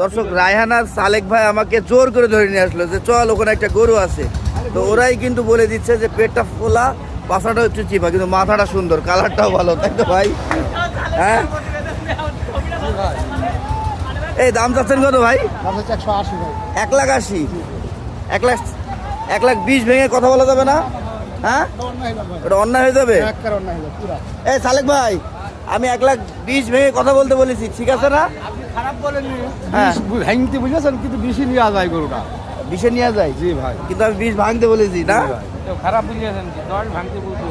দর্শক রায়হানার সালেক ভাই আমাকে জোর করে ধরে নিয়ে আসলো যে চল ওখানে একটা গরু আছে। তো ওরাই কিন্তু বলে দিচ্ছে যে পেটটা ফোলা পাশাটা হচ্ছে চিপা কিন্তু মাথাটা সুন্দর কালারটাও ভালো তাই তো ভাই? হ্যাঁ? এই দাম চাচ্ছেন কত ভাই? এক লাখ আশি? এক লাখ এক লাখ বিশ ভেঙে কথা বলা যাবে না? হ্যাঁ? ওটা অন্যায় হয়ে যাবে? এই সালেক ভাই আমি এক লাখ বিশ ভেঙে কথা বলতে বলেছি ঠিক আছে না? খারাপ বলেননি। হ্যাঁ। ভাঙতে বুঝেছেন? কিন্তু বেশি নেওয়া যায় গরুটা। বিশে নিয়ে যায় জি ভাই। কিন্তু আমি বিশ ভাঙতে বলেছি না? খারাপ বুঝিয়েছেন কি? দশ ভাঙতে বলতে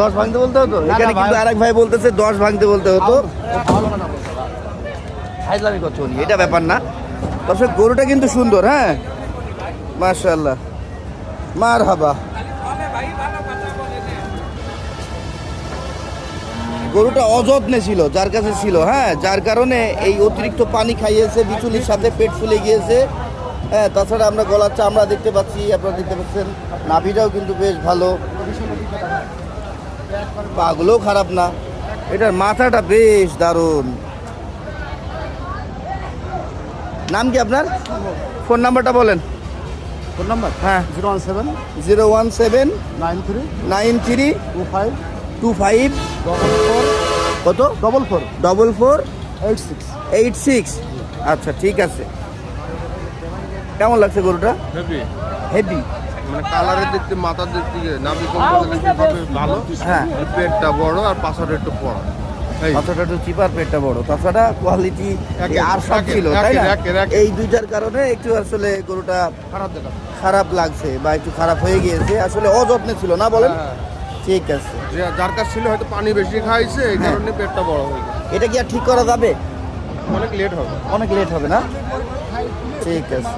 দশ ভাঙতে বলতে হতো? এখানে কিন্তু আরেক ভাই বলতেছে দশ ভাঙতে বলতে হতো। হাইজলামি করছ উনি এটা ব্যাপার না। দর্শক গরুটা কিন্তু সুন্দর হ্যাঁ? মার্শাল্লাহ মার হাবা গরুটা অযত্নে ছিল যার কাছে ছিল হ্যাঁ যার কারণে এই অতিরিক্ত পানি খাইয়েছে বিচুলির সাথে পেট ফুলে গিয়েছে। হ্যাঁ তাছাড়া আমরা গলার চামড়া দেখতে পাচ্ছি আপনারা দেখতে পাচ্ছেন নাভিটাও কিন্তু বেশ ভালো। পাগুলোও খারাপ না এটার মাথাটা বেশ দারুণ। নাম কি আপনার? ফোন নাম্বারটা বলেন। Phone number? হ্যাঁ। Zero one seven zero one seven nine three nine three two five two five double four কত? Double four double four eight six eight six আচ্ছা ঠিক আছে। কেমন লাগছে গরুটা? হেভি হেভি মানে কালারের দিক থেকে মাথার দিক থেকে নাভি ভালো? হ্যাঁ। পেটটা বড় আর পাশাটা একটু বড়। একটু চিপার পেটটা বড়। তাছাড়া কোয়ালিটি আর সব ছিল তাই না। এই দুইটার কারণে একটু আসলে গরুটা খারাপ লাগছে বা একটু খারাপ হয়ে গিয়েছে। আসলে অযত্নে ছিল না বলেন? হ্যাঁ। ঠিক আছে। যে- যার কাছ ছিল হয়তো পানি বেশি খাইছে এই হ্যাঁ। কারণে পেটটা বড় হয়ে গেছে। এটা কি আর ঠিক করা যাবে? অনেক লেট হবে। অনেক লেট হবে না? ঠিক আছে।